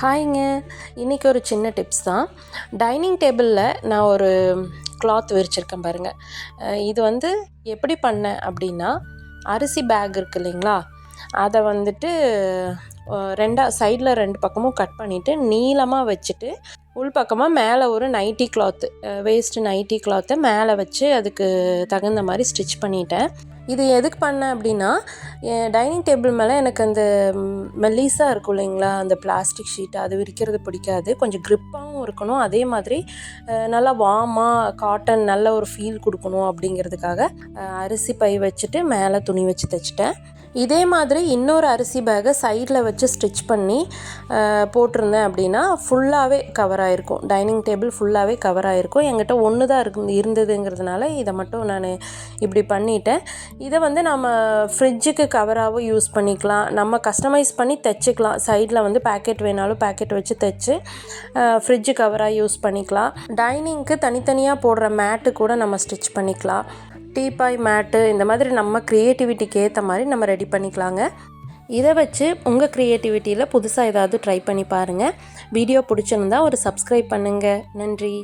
ஹாய்ங்க. இன்றைக்கி ஒரு சின்ன டிப்ஸ் தான். டைனிங் டேபிளில் நான் ஒரு கிளாத் விரிச்சிருக்கேன் பாருங்கள் இது வந்து எப்படி பண்ணேன் அப்படின்னா அரிசி பேக் இருக்கு இல்லைங்களா? அதை வந்துட்டு ரெண்டாக ரெண்டா சைடில் ரெண்டு பக்கமும் கட் பண்ணிவிட்டு நீளமாக வச்சுட்டு உள் பக்கமாக மேலே ஒரு நைட்டி கிளாத்து வேஸ்ட்டு நைட்டி கிளாத்தை மேலே வச்சு அதுக்கு தகுந்த மாதிரி ஸ்டிச் பண்ணிட்டேன். இது எதுக்கு பண்ணேன் அப்படின்னா என் டைனிங் டேபிள் மேலே எனக்கு அந்த மெல்லிஸாக இருக்கும் இல்லைங்களா அந்த பிளாஸ்டிக் ஷீட் அது விரிக்கிறது பிடிக்காது. கொஞ்சம் க்ரிப்பாகவும் இருக்கணும். அதே மாதிரி நல்லா வார்மாக காட்டன் நல்ல ஒரு ஃபீல் கொடுக்கணும் அப்படிங்கிறதுக்காக அரிசி பை வச்சுட்டு மேலே துணி வச்சு தைச்சிட்டேன். இதே மாதிரி இன்னொரு அரிசி பேகை சைடில் வச்சு ஸ்டிச் பண்ணி போட்டிருந்தேன் அப்படின்னா ஃபுல்லாகவே கவர் ஆகிருக்கும் டைனிங் டேபிள் ஃபுல்லாகவே கவர் ஆகிருக்கும் என்கிட்ட ஒன்று தான் இருக்கு இருந்ததுங்கிறதுனால இதை மட்டும் நான் இப்படி பண்ணிட்டேன். இதை வந்து நம்ம ஃப்ரிட்ஜுக்கு கவராகவும் யூஸ் பண்ணிக்கலாம். நம்ம கஸ்டமைஸ் பண்ணி தைச்சிக்கலாம். சைடில் வந்து பேக்கெட் வேணாலும் பேக்கெட் வச்சு தைச்சு ஃப்ரிட்ஜு கவராக யூஸ் பண்ணிக்கலாம். டைனிங்க்கு தனித்தனியாக போடுற மேட்டு கூட நம்ம ஸ்டிச் பண்ணிக்கலாம். டீபாய் மேட்டு இந்த மாதிரி நம்ம க்ரியேட்டிவிட்டிக்கு ஏற்ற மாதிரி நம்ம ரெடி பண்ணிக்கலாங்க. இதை வச்சு உங்கள் க்ரியேட்டிவிட்டியில் புதுசாக ஏதாவது ட்ரை பண்ணி பாருங்கள் வீடியோ பிடிச்சிருந்தா ஒரு சப்ஸ்கிரைப் பண்ணுங்கள் நன்றி.